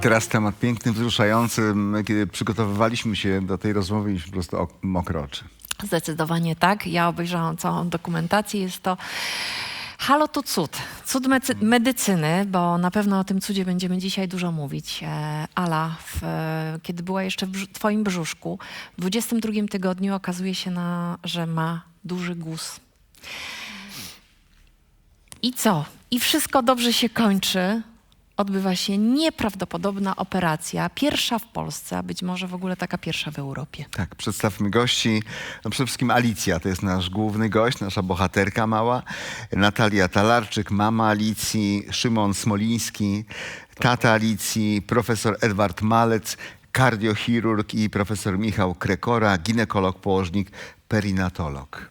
teraz temat piękny, wzruszający. Kiedy przygotowywaliśmy się do tej rozmowy, mieliśmy po prostu ok- mokre oczy. Zdecydowanie tak. Ja obejrzałam całą dokumentację. Jest to halo to cud. Cud mecy- medycyny, bo na pewno o tym cudzie będziemy dzisiaj dużo mówić. E, Ala, w, e, kiedy była jeszcze w twoim brzuszku, w 22 tygodniu okazuje się, na, że ma duży guz. I co? I wszystko dobrze się kończy. Odbywa się nieprawdopodobna operacja, pierwsza w Polsce, a być może w ogóle taka pierwsza w Europie. Tak, przedstawmy gości. No przede wszystkim Alicja, to jest nasz główny gość, nasza bohaterka mała. Natalia Talarczyk, mama Alicji, Szymon Smoliński, tata Alicji, profesor Edward Malec, kardiochirurg i profesor Michał Krekora, ginekolog, położnik, perinatolog.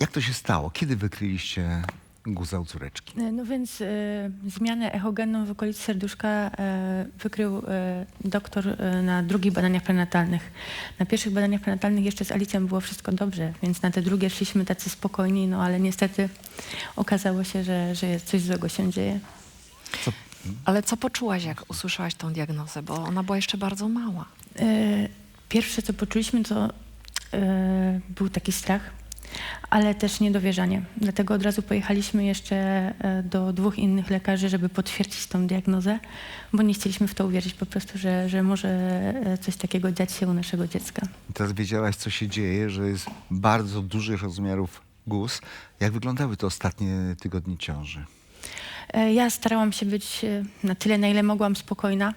Jak to się stało? Kiedy wykryliście guza u córeczki? E, No więc e, zmianę echogenną w okolicy serduszka e, wykrył e, doktor e, na drugich badaniach prenatalnych. Na pierwszych badaniach prenatalnych jeszcze z Alicją było wszystko dobrze, więc na te drugie szliśmy tacy spokojni, no ale niestety okazało się, że, że jest coś złego się dzieje. Ale co poczułaś, jak usłyszałaś tą diagnozę? Bo ona była jeszcze bardzo mała. E, Pierwsze, co poczuliśmy, to e, był taki strach, ale też niedowierzanie. Dlatego od razu pojechaliśmy jeszcze e, do dwóch innych lekarzy, żeby potwierdzić tą diagnozę, bo nie chcieliśmy w to uwierzyć po prostu, że, że może e, coś takiego dziać się u naszego dziecka. Teraz wiedziałaś, co się dzieje, że jest bardzo dużych rozmiarów guz. Jak wyglądały te ostatnie tygodnie ciąży? E, Ja starałam się być na tyle, na ile mogłam spokojna,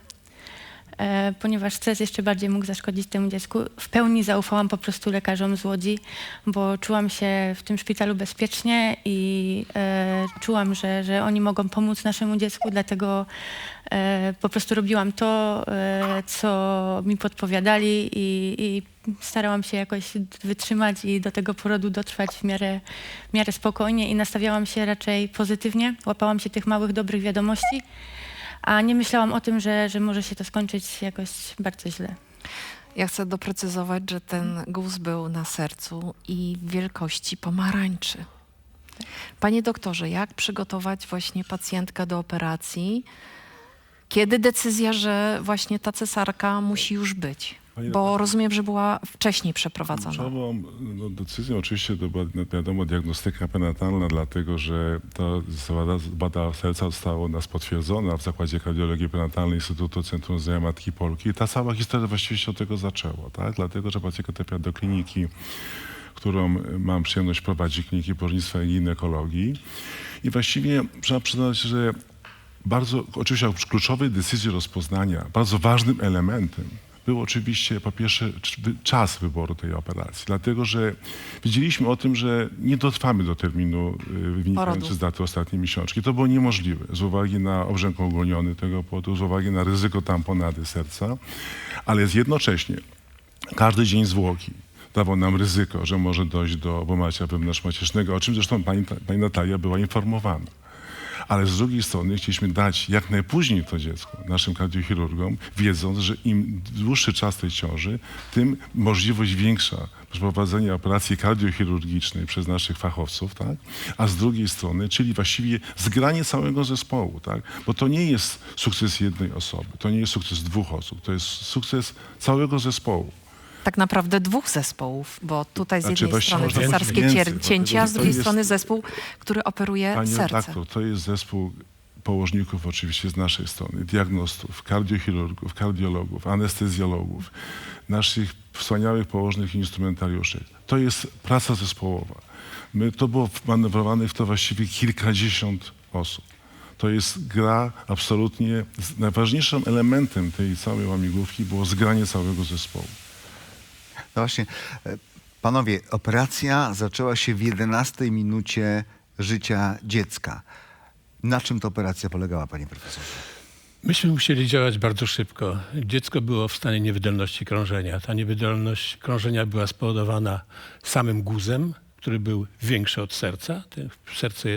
ponieważ stres jeszcze bardziej mógł zaszkodzić temu dziecku. W pełni zaufałam po prostu lekarzom z Łodzi, bo czułam się w tym szpitalu bezpiecznie i e, czułam, że, że oni mogą pomóc naszemu dziecku, dlatego e, po prostu robiłam to, e, co mi podpowiadali i, i starałam się jakoś wytrzymać i do tego porodu dotrwać w miarę, w miarę spokojnie i nastawiałam się raczej pozytywnie. Łapałam się tych małych, dobrych wiadomości, a nie myślałam o tym, że, że może się to skończyć jakoś bardzo źle. Ja chcę doprecyzować, że ten guz był na sercu i wielkości pomarańczy. Panie doktorze, jak przygotować właśnie pacjentkę do operacji? Kiedy decyzja, że właśnie ta cesarka musi już być? Panie Bo rozumiem, że była wcześniej przeprowadzona. Kluczową no, decyzją oczywiście to była no, wiadomo diagnostyka prenatalna, dlatego że to bada, bada serca zostało u nas potwierdzona w Zakładzie Kardiologii Prenatalnej Instytutu Centrum Zdrowia Matki Polki. I ta cała historia właściwie się od tego zaczęła, tak? Dlatego, że pacjentka trafiła do kliniki, którą mam przyjemność prowadzić, kliniki położnictwa i ginekologii. I właściwie trzeba przyznać, że bardzo, oczywiście oprócz kluczowej decyzji rozpoznania, bardzo ważnym elementem był oczywiście po pierwsze czas wyboru tej operacji, dlatego że wiedzieliśmy o tym, że nie dotrwamy do terminu y, wynikający Porodu. z daty ostatniej miesiączki. To było niemożliwe z uwagi na obrzęk ogólniony tego płodu, z uwagi na ryzyko tamponady serca, ale jednocześnie każdy dzień zwłoki dawał nam ryzyko, że może dojść do pomarcia wewnątrzmaciecznego, o czym zresztą pani, pani Natalia była informowana. Ale z drugiej strony chcieliśmy dać jak najpóźniej to dziecko naszym kardiochirurgom, wiedząc, że im dłuższy czas tej ciąży, tym możliwość większa przeprowadzenia operacji kardiochirurgicznej przez naszych fachowców, tak? a z drugiej strony, czyli właściwie zgranie całego zespołu, tak? bo to nie jest sukces jednej osoby, to nie jest sukces dwóch osób, to jest sukces całego zespołu. Tak naprawdę dwóch zespołów, bo tutaj z Znaczy, jednej strony cesarskie więcej, cięcie, a z drugiej strony zespół, który operuje Panie serce. to jest zespół położników oczywiście z naszej strony, diagnostów, kardiochirurgów, kardiologów, anestezjologów, naszych wspaniałych położnych instrumentariuszy. To jest praca zespołowa. My, to było manewrowanych w to właściwie kilkadziesiąt osób. To jest gra absolutnie, najważniejszym elementem tej całej łamigłówki było zgranie całego zespołu. No właśnie, e, panowie, operacja zaczęła się w 11 minucie życia dziecka. Na czym ta operacja polegała, panie profesorze? Myśmy musieli działać bardzo szybko. Dziecko było w stanie niewydolności krążenia. Ta niewydolność krążenia była spowodowana samym guzem, który był większy od serca. Ten serce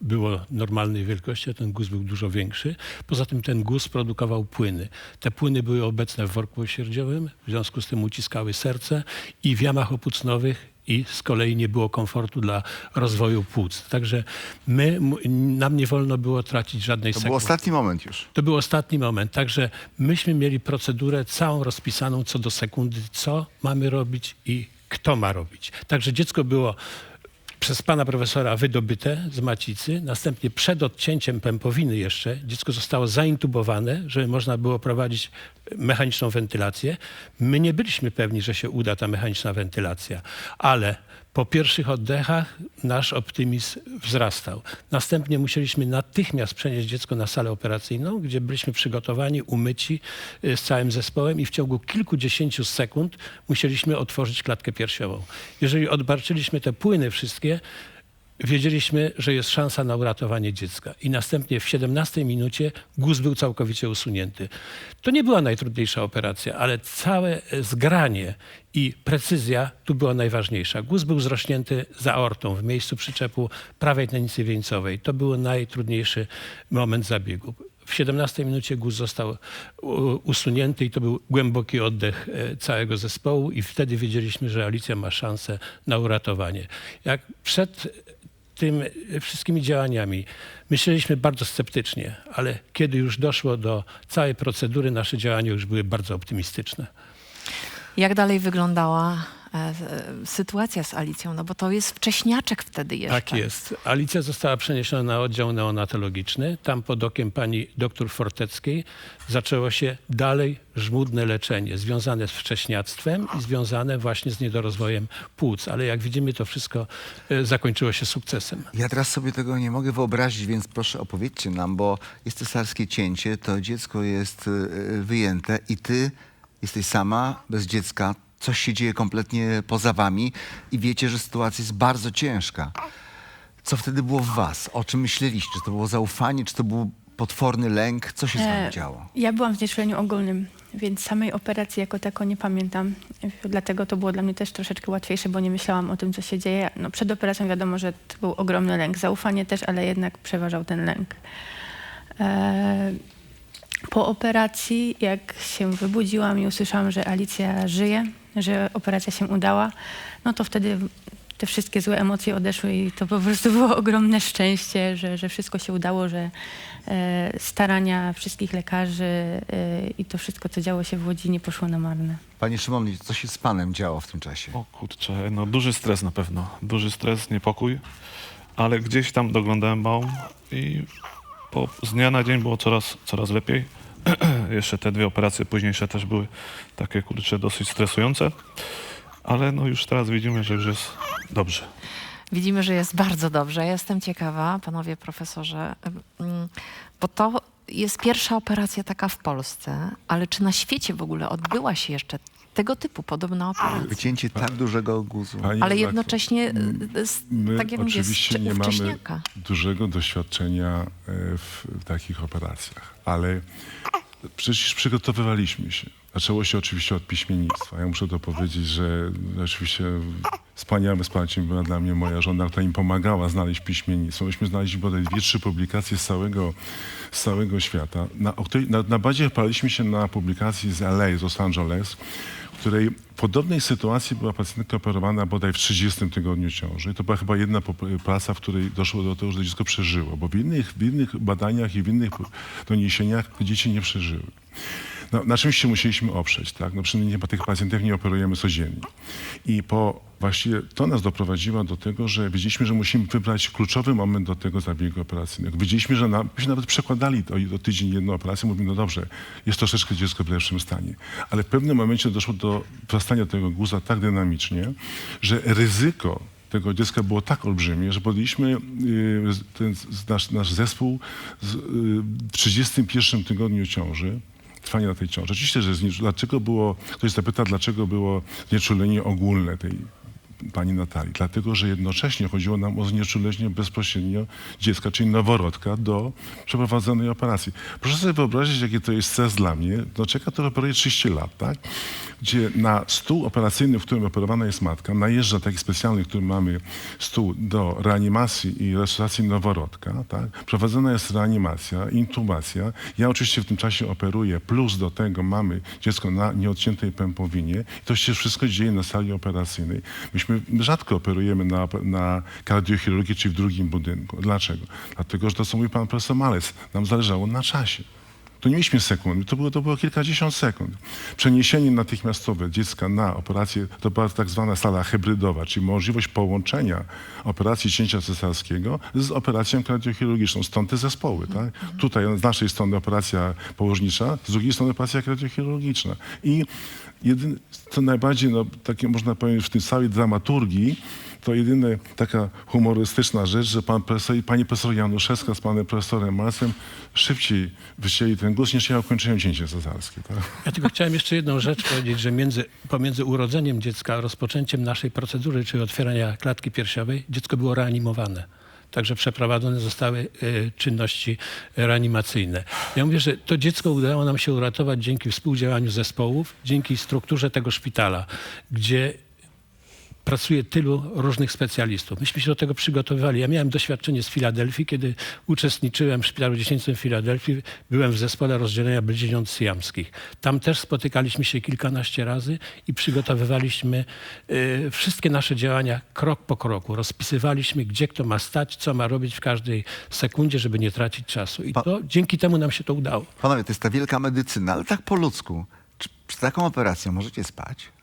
było normalnej wielkości, a ten guz był dużo większy. Poza tym ten guz produkował płyny. Te płyny były obecne w worku pośierdziowym, w związku z tym uciskały serce i w jamach opłucnowych i z kolei nie było komfortu dla rozwoju płuc. Także my, nam nie wolno było tracić żadnej To sekundy. był ostatni moment już. To był ostatni moment. Także myśmy mieli procedurę całą rozpisaną co do sekundy, co mamy robić i kto ma robić. Także dziecko było przez pana profesora wydobyte z macicy. Następnie przed odcięciem pępowiny jeszcze dziecko zostało zaintubowane, żeby można było prowadzić mechaniczną wentylację. My nie byliśmy pewni, że się uda ta mechaniczna wentylacja, ale po pierwszych oddechach nasz optymizm wzrastał. Następnie musieliśmy natychmiast przenieść dziecko na salę operacyjną, gdzie byliśmy przygotowani, umyci y, z całym zespołem i w ciągu kilkudziesięciu sekund musieliśmy otworzyć klatkę piersiową. Jeżeli odbarczyliśmy te płyny wszystkie, wiedzieliśmy, że jest szansa na uratowanie dziecka. I następnie w 17 minucie guz był całkowicie usunięty. To nie była najtrudniejsza operacja, ale całe e, zgranie i precyzja tu była najważniejsza. Guz był zrośnięty za aortą w miejscu przyczepu prawej tętnicy wieńcowej. To był najtrudniejszy moment zabiegu. W 17 minucie guz został usunięty i to był głęboki oddech e, całego zespołu i wtedy wiedzieliśmy, że Alicja ma szansę na uratowanie. Jak przed tym wszystkimi działaniami myśleliśmy bardzo sceptycznie, ale kiedy już doszło do całej procedury, nasze działania już były bardzo optymistyczne. Jak dalej wyglądała sytuacja z Alicją? No bo to jest wcześniaczek wtedy jeszcze. Tak jest. Alicja została przeniesiona na oddział neonatologiczny. Tam pod okiem pani doktor Forteckiej zaczęło się dalej żmudne leczenie związane z wcześniactwem i związane właśnie z niedorozwojem płuc. Ale jak widzimy, to wszystko e, zakończyło się sukcesem. Ja teraz sobie tego nie mogę wyobrazić, więc proszę opowiedzcie nam, bo jest cesarskie cięcie, to dziecko jest y, wyjęte i ty jesteś sama, bez dziecka. Coś się dzieje kompletnie poza wami i wiecie, że sytuacja jest bardzo ciężka. Co wtedy było w was? O czym myśleliście? Czy to było zaufanie, czy to był potworny lęk? Co się z wami E, działo? Ja byłam w znieczuleniu ogólnym, więc samej operacji jako tako nie pamiętam. Dlatego to było dla mnie też troszeczkę łatwiejsze, bo nie myślałam o tym, co się dzieje. No, przed operacją wiadomo, że to był ogromny lęk. Zaufanie też, ale jednak przeważał ten lęk. E, po operacji, jak się wybudziłam i usłyszałam, że Alicja żyje, że operacja się udała, no to wtedy te wszystkie złe emocje odeszły i to po prostu było ogromne szczęście, że, że wszystko się udało, że e, starania wszystkich lekarzy e, i to wszystko, co działo się w Łodzi, nie poszło na marne. Panie Szymon, co się z panem działo w tym czasie? O kurczę, no duży stres na pewno. Duży stres, niepokój, ale gdzieś tam doglądałem małą i po, z dnia na dzień było coraz, coraz lepiej. Jeszcze te dwie operacje późniejsze też były takie kurczę dosyć stresujące, ale no już teraz widzimy, że już jest dobrze. Widzimy, że jest bardzo dobrze. Jestem ciekawa, panowie profesorze, bo to jest pierwsza operacja taka w Polsce, ale czy na świecie w ogóle odbyła się jeszcze tego typu podobna operacja? Wycięcie tak dużego guzu. Pani Ale jednocześnie, z, My tak jak mówię, oczywiście nie mamy dużego doświadczenia e, w, w takich operacjach, ale przecież przygotowywaliśmy się. Zaczęło się oczywiście od piśmiennictwa. Ja muszę to powiedzieć, że oczywiście wspaniałym wsparciem była dla mnie moja żona, która mi pomagała znaleźć piśmiennictwo. Myśmy znaleźli bodaj dwie, trzy publikacje z całego, z całego świata. Na, na, na bazie opieraliśmy się na publikacji z LA, z Los Angeles, w której w podobnej sytuacji była pacjentka operowana bodaj w 30 tygodniu ciąży. To była chyba jedna praca, w której doszło do tego, że dziecko przeżyło, bo w innych, w innych badaniach i w innych doniesieniach dzieci nie przeżyły. No, na czymś się musieliśmy oprzeć, tak? No przynajmniej tych pacjentów nie operujemy codziennie. I po właściwie to nas doprowadziło do tego, że wiedzieliśmy, że musimy wybrać kluczowy moment do tego zabiegu operacyjnego. Wiedzieliśmy, że myśmy nawet przekładali to do tydzień jedną operację. Mówimy, no dobrze, jest troszeczkę dziecko w lepszym stanie. Ale w pewnym momencie doszło do wzrastania tego guza tak dynamicznie, że ryzyko tego dziecka było tak olbrzymie, że podjęliśmy y, ten, nasz, nasz zespół y, w 31 tygodniu ciąży, trwania tej ciąży. Oczywiście, że zniecz- dlaczego było, ktoś zapyta, dlaczego było znieczulenie ogólne tej pani Natalii, dlatego że jednocześnie chodziło nam o znieczulenie bezpośrednio dziecka, czyli noworodka do przeprowadzonej operacji. Proszę sobie wyobrazić, jaki to jest stres dla mnie. No czeka to operuje 30 lat, tak? Gdzie na stół operacyjny, w którym operowana jest matka, najeżdża taki specjalny, w którym mamy stół do reanimacji i resuscytacji noworodka, tak? Prowadzona jest reanimacja, intubacja. Ja oczywiście w tym czasie operuję, plus do tego mamy dziecko na nieodciętej pępowinie. I to się wszystko dzieje na sali operacyjnej. Myśmy rzadko operujemy na, na kardiochirurgii, czyli w drugim budynku. Dlaczego? Dlatego, że to, co mówi pan profesor Malec, nam zależało na czasie. To nie mieliśmy sekund, to było, to było kilkadziesiąt sekund. Przeniesienie natychmiastowe dziecka na operację, to była tak zwana sala hybrydowa, czyli możliwość połączenia operacji cięcia cesarskiego z operacją kardiochirurgiczną. Stąd te zespoły. Tak? Tutaj z naszej strony operacja położnicza, z drugiej strony operacja kardiochirurgiczna. I jedyn, co najbardziej, no, takie można powiedzieć, w tym całej dramaturgii, to jedyna taka humorystyczna rzecz, że pan profesor i pani profesor Januszewska z panem profesorem Marcem szybciej wycięli ten głos niż ja ukończyłem cięcie cesarskie. Tak? Ja tylko chciałem jeszcze jedną rzecz powiedzieć, że między, pomiędzy urodzeniem dziecka a rozpoczęciem naszej procedury, czyli otwierania klatki piersiowej, dziecko było reanimowane. Także przeprowadzone zostały y, czynności reanimacyjne. Ja mówię, że to dziecko udało nam się uratować dzięki współdziałaniu zespołów, dzięki strukturze tego szpitala, gdzie pracuje tylu różnych specjalistów. Myśmy się do tego przygotowywali. Ja miałem doświadczenie z Filadelfii, kiedy uczestniczyłem w Szpitalu Dziecięcym w Filadelfii. Byłem w zespole rozdzielenia bliźniąt syjamskich. Tam też spotykaliśmy się kilkanaście razy i przygotowywaliśmy y, wszystkie nasze działania krok po kroku. Rozpisywaliśmy, gdzie kto ma stać, co ma robić w każdej sekundzie, żeby nie tracić czasu. I to, dzięki temu nam się to udało. Panowie, to jest ta wielka medycyna, ale tak po ludzku. Czy przed taką operacją możecie spać?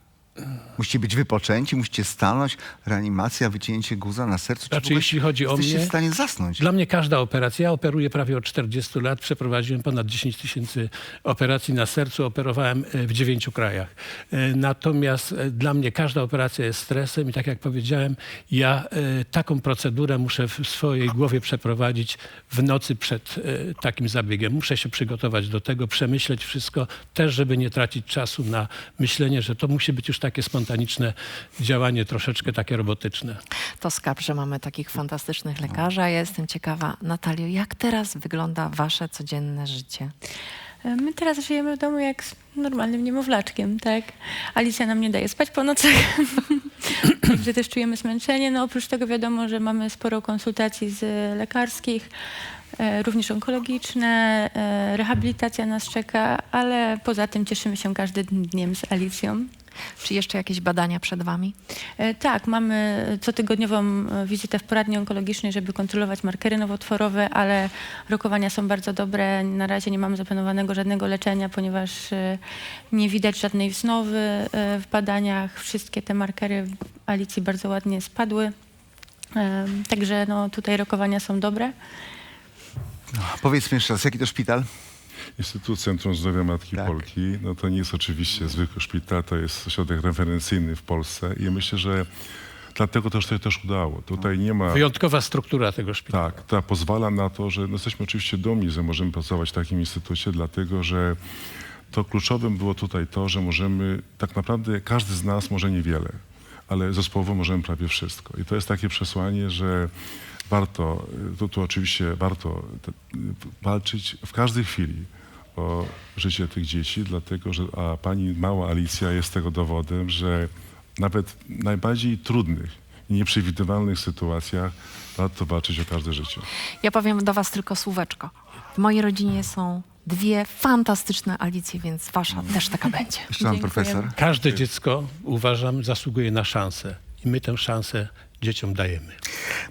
Musicie być wypoczęci, musicie stanąć, reanimacja, wycięcie guza na sercu. Czy Znaczy, ogóle jeśli chodzi o mnie, w stanie zasnąć? Dla mnie każda operacja, ja operuję prawie od 40 lat, przeprowadziłem ponad 10 tysięcy operacji na sercu, operowałem e, w dziewięciu krajach. E, Natomiast e, dla mnie każda operacja jest stresem i tak jak powiedziałem, ja taką procedurę muszę w swojej głowie przeprowadzić w nocy przed takim zabiegiem. Muszę się przygotować do tego, przemyśleć wszystko, też żeby nie tracić czasu na myślenie, że to musi być już takie spontaniczne działanie, troszeczkę takie robotyczne. To skarb, że mamy takich fantastycznych lekarzy. A ja jestem ciekawa, Natalio, jak teraz wygląda wasze codzienne życie? E, My teraz żyjemy w domu jak z normalnym niemowlaczkiem, tak? Alicja nam nie daje spać po nocach, także też czujemy zmęczenie. No oprócz tego wiadomo, że mamy sporo konsultacji z lekarskich, e, również onkologiczne, e, rehabilitacja nas czeka, ale poza tym cieszymy się każdym dniem z Alicją. Czy jeszcze jakieś badania przed wami? E, Tak, mamy cotygodniową e, wizytę w poradni onkologicznej, żeby kontrolować markery nowotworowe, ale rokowania są bardzo dobre. Na razie nie mamy zaplanowanego żadnego leczenia, ponieważ e, nie widać żadnej wznowy w badaniach. Wszystkie te markery w Alicji bardzo ładnie spadły. Także no, tutaj rokowania są dobre. Powiedzmy jeszcze raz, jaki to szpital? Instytut Centrum Zdrowia Matki Tak. Polki, no to nie jest oczywiście zwykły szpital, to jest ośrodek referencyjny w Polsce i myślę, że dlatego też to się też udało. Tutaj nie ma... Wyjątkowa struktura tego szpitala. Tak, ta pozwala na to, że no jesteśmy oczywiście dumni, że możemy pracować w takim instytucie, dlatego że to kluczowym było tutaj to, że możemy, tak naprawdę każdy z nas może niewiele, ale zespołowo możemy prawie wszystko. I to jest takie przesłanie, że warto, y, tu, tu oczywiście warto te, walczyć w każdej chwili o życie tych dzieci, dlatego że a pani mała Alicja jest tego dowodem, że nawet w najbardziej trudnych i nieprzewidywalnych sytuacjach warto walczyć o każde życie. Ja powiem do was tylko słóweczko. W mojej rodzinie są dwie fantastyczne Alicje, więc wasza też taka będzie. Jeszcze profesor. Każde dziecko, uważam, zasługuje na szansę. I my tę szansę dzieciom dajemy.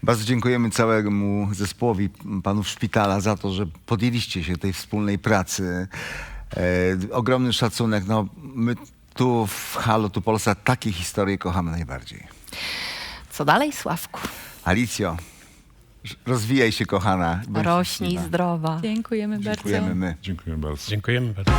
Bardzo dziękujemy całemu zespołowi panów szpitala za to, że podjęliście się tej wspólnej pracy. E, ogromny szacunek. No, my tu w Halo, tu Polsat takie historie kochamy najbardziej. Co dalej, Sławku? Alicjo, rozwijaj się kochana. Bądź Rośnij szczęśliwa. zdrowa. Dziękujemy bardzo. Dziękujemy my. Dziękuję bardzo. Dziękujemy bardzo.